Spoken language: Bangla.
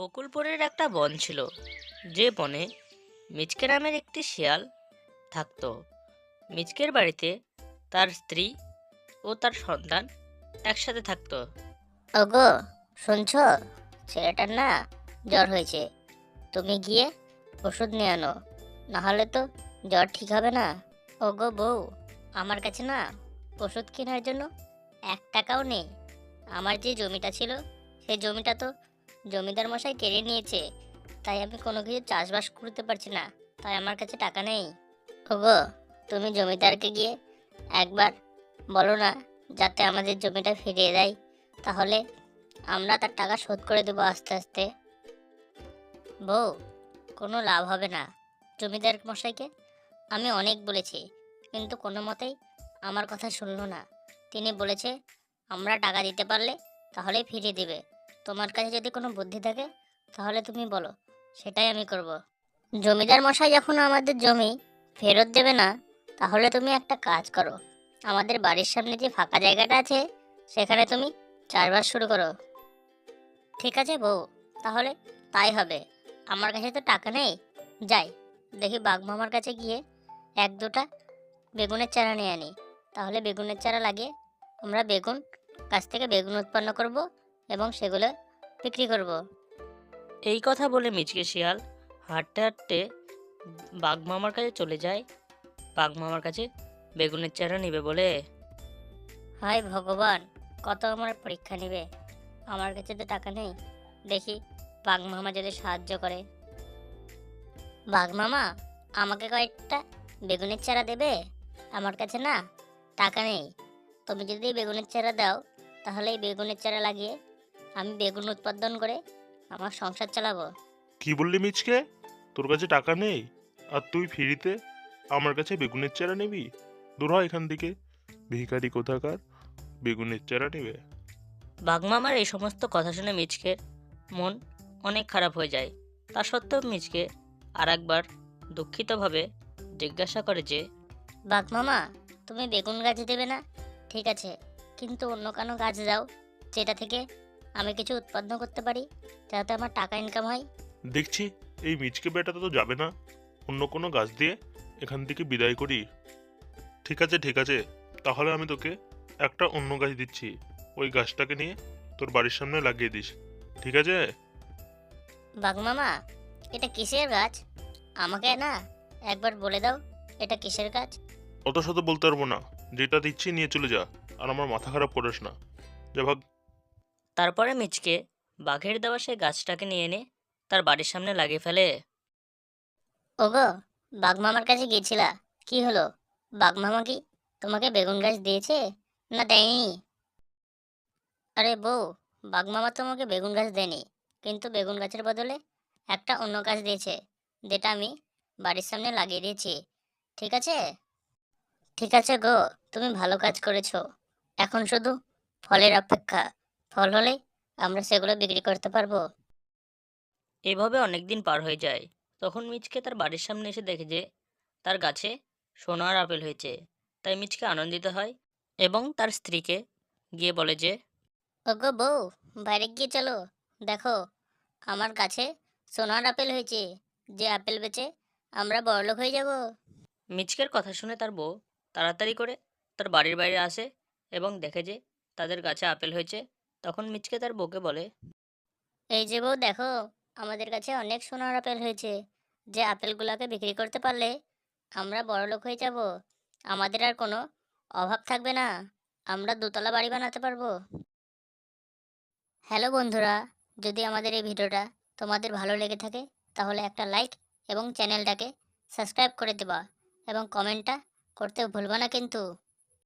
বকুলপুরের একটা বন ছিল। যে বনে মিচকে নামের একটি শিয়াল থাকতো। মিচকের বাড়িতে তার স্ত্রী ও তার সন্তান একসাথে থাকতো। ওগো, শুনছ? ছেলেটার না জ্বর হয়েছে। তুমি গিয়ে ওষুধ নিয়ে আনো, নাহলে তো জ্বর ঠিক হবে না। ওগো বউ, আমার কাছে না ওষুধ কেনার জন্য এক টাকাও নেই। আমার যে জমিটা ছিল, সেই জমিটা তো জমিদার মশাই কেড়ে নিয়েছে। তাই আমি কোনো কিছু চাষবাস করতে পারছি না। তাই আমার কাছে টাকা নেই। ওগো, তুমি জমিদারকে গিয়ে একবার বলো না, যাতে আমাদের জমিটা ফিরিয়ে দেয়। তাহলে আমরা তার টাকা শোধ করে দেবো আস্তে আস্তে। বউ, কোনো লাভ হবে না। জমিদার মশাইকে আমি অনেক বলেছি, কিন্তু কোনো মতেই আমার কথা শুনলো না। তিনি বলেছে, আমরা টাকা দিতে পারলে তাহলেই ফিরিয়ে দিবে। তোমার কাছে যদি কোনো বুদ্ধি থাকে, তাহলে তুমি বলো, সেটাই আমি করব। জমিদার মশাই যখন আমাদের জমি ফেরত দেবে না, তাহলে তুমি একটা কাজ করো। আমাদের বাড়ির সামনে যে ফাঁকা জায়গাটা আছে, সেখানে তুমি চারবার শুরু করো। ঠিক আছে বউ, তাহলে তাই হবে। আমার কাছে তো টাকা নেই। যাই, দেখি বাঘ মামার কাছে গিয়ে এক দুটা বেগুনের চারা নিয়ে আনি। তাহলে বেগুনের চারা লাগিয়ে আমরা বেগুন, গাছ থেকে বেগুন উৎপন্ন করব। এবং সেগুলো বিক্রি করব। এই কথা বলে মিচকে শিয়াল হাঁটতে হাঁটতে বাঘ মামার কাছে চলে যায়। বাঘ মামার কাছে বেগুনের চারা নিবে বলে। হায় ভগবান কত আমার পরীক্ষা নেবে? আমার কাছে তো টাকা নেই। দেখি বাঘ মামা যদি সাহায্য করে। বাঘ মামা আমাকে কয়েকটা বেগুনের চারা দেবে? আমার কাছে না টাকা নেই। তুমি যদি বেগুনের চারা দাও তাহলে এই বেগুনের চারা লাগিয়ে আমি বেগুন উৎপাদন করে আমার সংসার চালাবো। কি বললি মিচকে? তোর কাছে টাকা নেই আর তুই ফ্রিতে আমার কাছে বেগুনের চারা নিবি? দূর হয় এখান থেকে। ভিখারি কোথাকার বেগুনের চারা নেবে? বাঘ মামার এই সমস্ত কথা শুনে মিচকের মন অনেক খারাপ হয়ে যায়। তা সত্ত্বেও মিচকে আর একবার দুঃখিতভাবে জিজ্ঞাসা করে যে বাঘ মামা তুমি বেগুন গাছ দেবে না? ঠিক আছে কিন্তু অন্য কোনো গাছ দাও যেটা থেকে আমি কিছু উৎপাদন করতে পারি যাতে আমার টাকা ইনকাম হয়? দেখছি এই মিচকে বেটাটা তো যাবে না। অন্য কোনো গাছ দিয়ে এখান থেকে বিদায় করি। ঠিক আছে ঠিক আছে তাহলে আমি তোকে একটা অন্য গাছ দিচ্ছি। ওই গাছটাকে নিয়ে তোর বাড়ির সামনে লাগিয়ে দিস। ঠিক আছে? বাঘ মামা এটা কিসের গাছ? আমাকে না একবার বলে দাও এটা কিসের গাছ? অত শত বলতে পারব না। যেটা দিচ্ছি নিয়ে চলে যা আর আমার মাথা খারাপ করিস না। যা ভাগ তারপরে মিচকে বাঘের দেওয়া সেই গাছটাকে নিয়ে এনে তার বাড়ির সামনে লাগিয়ে ফেলে। ওগো বাঘ মামার কাছে গিয়েছিলা? কি হলো? বাঘ মামা কি তোমাকে বেগুন গাছ দিয়েছে? না দেয়নি। আরে বউ বাঘ মামা তোমাকে বেগুন গাছ দেয়নি, কিন্তু বেগুন গাছের বদলে একটা অন্য গাছ দিয়েছে, যেটা আমি বাড়ির সামনে লাগিয়ে দিয়েছি। ঠিক আছে? ঠিক আছে গো, তুমি ভালো কাজ করেছ। এখন শুধু ফলের অপেক্ষা। ফল হলে আমরা সেগুলো বিক্রি করতে পারব। এভাবে অনেক দিন পার হয়ে যায়। তখন মিচকে তার বাড়ির সামনে এসে দেখে যে তার গাছে সোনার আপেল হয়েছে। তাই মিচকে আনন্দিত হয় এবং তার স্ত্রীকে গিয়ে বলে যে ওগো বউ বাইরে গিয়ে চলো। দেখো আমার গাছে সোনার আপেল হয়েছে। যে আপেল বেচে আমরা বড়লোক হয়ে যাব। মিচকের কথা শুনে তার বউ তাড়াতাড়ি করে তার বাড়ির বাইরে আসে এবং দেখে যে তাদের গাছে আপেল হয়েছে। তখন মিচকে তার বউকে বলে, এই যে বউ, দেখো, আমাদের কাছে অনেক সোনার আপেল হয়েছে। যে আপেলগুলোকে বিক্রি করতে পারলে আমরা বড়লোক হয়ে যাব। আমাদের আর কোনো অভাব থাকবে না। আমরা দোতলা বাড়ি বানাতে পারব। হ্যালো বন্ধুরা, যদি আমাদের এই ভিডিওটা তোমাদের ভালো লেগে থাকে, তাহলে একটা লাইক এবং চ্যানেলটাকে সাবস্ক্রাইব করে দেবা এবং কমেন্টটা করতে ভুলবা না কিন্তু।